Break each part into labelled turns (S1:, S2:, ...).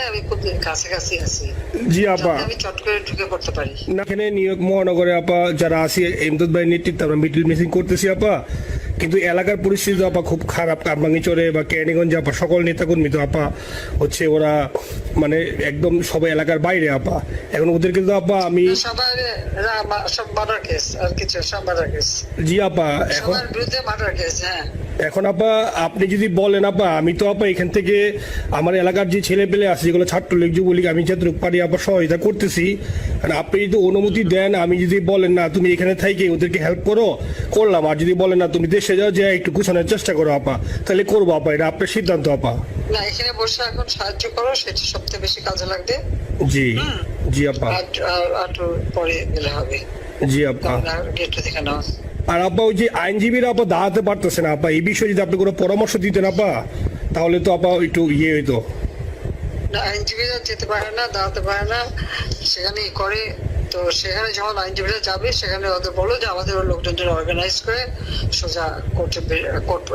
S1: নাই আমি খুব কাছাকাছি আছি।
S2: জি আপা।
S1: আমি চট করে ঢুকে পড়তে পারি।
S2: না, এখানে নিউ মহানগরে আপা যারা আছি এমদাদ ভাই নেতৃত্বে আমরা মিডিল মিসিং করতেছি আপা। কিন্তু এলাকার পরিস্থিতি তো আপা খুব খারাপ। কারবাঙ্গিচরে বা ক্যানিগঞ্জে আপা সকল নেতাকর্মী তো আপা হচ্ছে ওরা মানে একদম সবাই এলাকার বাইরে আপা। এখন ওদেরকে তো আপা আমি জি আপা এখন
S1: হ্যাঁ।
S2: এখন আপা আপনি যদি বলেন আপা আমি তো আপা এখান থেকে আমার এলাকার যে ছেলে পেলে আছে যেগুলো ছাত্রলীগ যুবলীগ আমি যতটুকু পারি আপা সহায়তা করতেছি আর আপনি যদি অনুমতি দেন আমি যদি বলেন না তুমি এখানে থাইকে ওদেরকে হেল্প করো করলাম। আর যদি বলেন না তুমি দেশে যাও যে একটু গুছানোর চেষ্টা করো আপা। তাহলে করব আপা এটা আপনার সিদ্ধান্ত আপা।
S1: না এখানে বসে এখন সাহায্য করো সেটা সবচেয়ে বেশি কাজে লাগবে।
S2: জি জি আপা।
S1: আর পরে গেলে হবে।
S2: জি আপা।
S1: গেট থেকে নাও।
S2: আর আপা ওই যে আইনজীবীরা আপা দাঁড়াতে পারতেছে না আপা এই বিষয়ে যদি আপনি কোনো পরামর্শ দিতেন আপা তাহলে তো আপা একটু ইয়ে হইতো।
S1: না আইনজীবীরা যেতে পারে না দাঁড়াতে পারে না সেখানে করে তো সেখানে যখন আইনজীবীরা যাবে সেখানে ওদের বলো যে আমাদের লোকজনদের অর্গানাইজ করে সোজা কোর্টে কোর্ট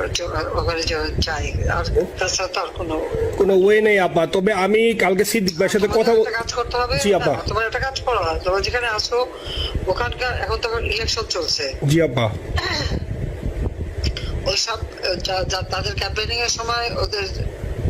S1: ওখানে যাই আর তাছাড়া তো আর কোনো
S2: কোনো ওয়ে নেই আপা তবে আমি কালকে সিদ্দিক ভাইয়ের সাথে কথা
S1: তোমাদের কাজ করতে হবে?
S2: জি, আপা।
S1: তোমার একটা কাজ করো তোমরা যেখানে আসো ওখানকার এখন তো ইলেকশন চলছে।
S2: জি আপা
S1: ওইসব তাদের ক্যাম্পেনিং এর সময় ওদের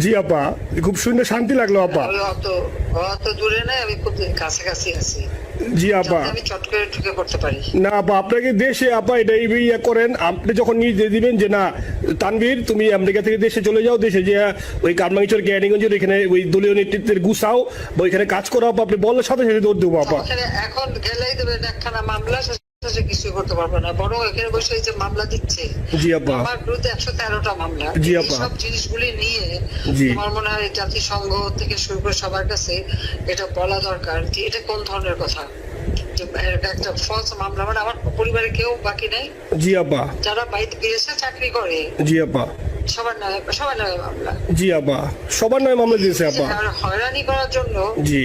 S2: জি আপা। খুব সুন্দর শান্তি লাগল আপা।
S1: অত অত দূরে নাই আমি খুব কাছাকাছি আছি।
S2: জি আপা।
S1: আমি চট করে ঢুকে পড়তে পারি।
S2: না আপা আপনাকে দেশে আপা এটা এই ইয়ে করেন আপনি যখন নিজে দিবেন যে না তানভীর তুমি আমেরিকা থেকে দেশে চলে যাও দেশে যে ওই কারমাঙ্গিচর ক্যানিগঞ্জের এখানে ওই দলীয় নেতৃত্বের গুছাও বা ওইখানে কাজ করো আপা আপনি বললে সাথে সাথে দৌড় দেবো আপা।
S1: এখন গেলেই দেবেন একখানা মামলা সে কিছু করতে পারবে না বরং এখানে বসে যে মামলা দিচ্ছে।
S2: জি আপা
S1: আমার বিরুদ্ধে একশো তেরোটা মামলা।
S2: জি আপা।
S1: সব জিনিসগুলি নিয়ে
S2: জি।
S1: তোমার মনে হয় জাতিসংঘ থেকে শুরু করে সবার কাছে এটা বলা দরকার যে এটা কোন ধরনের কথা? একটা ফলস মামলা মানে আমার পরিবারে কেউ বাকি নেই?
S2: জি আপা
S1: যারা বাইরে বিদেশে চাকরি করে।
S2: জি আপা
S1: সবার নামে সবার নামে মামলা।
S2: জি আপা সবার নয় মামলা দিয়েছে আপা
S1: হয়রানি করার জন্য
S2: জি।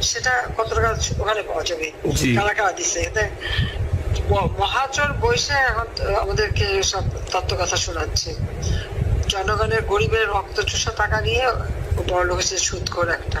S1: সেটা কতটা টাকা ওখানে পাওয়া যাবে? কারা কারা দিচ্ছে মহাজন বৈশে এখন আমাদেরকে সব তত্ত্ব কথা শোনাচ্ছে। জনগণের গরিবের রক্ত চুষা টাকা নিয়ে বড় লোক সুদ করে একটা।